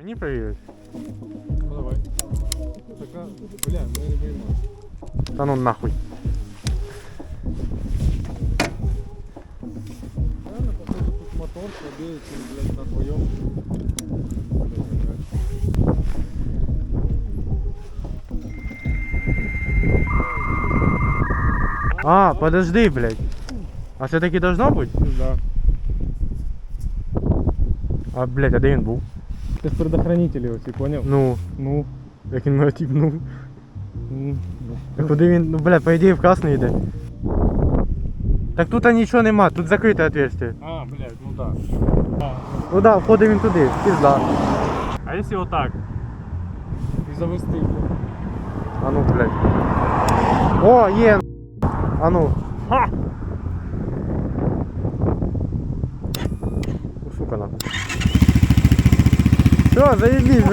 Мені перевірити? Ну давай. Така, бля, ми не боїмо. Та ну нахуй. Реально, походу, тут мотор слабее, чем, блядь, на твоем. А, подожди, блядь. А це таки должно бути? Да. А, блядь, а де він був? Ты с предохранителей оці, понял? Ну, Ну. як він мене тіпнув. ну. А куди він, ну, блядь, по ідеї в красний йде. Так тут нічого нема, тут закрите отверстие. А, блядь, ну да. А, Ну да, входить він туди, пізда. а если вот так? И завести, блядь. А ну, блядь. О, є. А ну. Ха! Ну, сука нахуй. Все, заебись, блядь.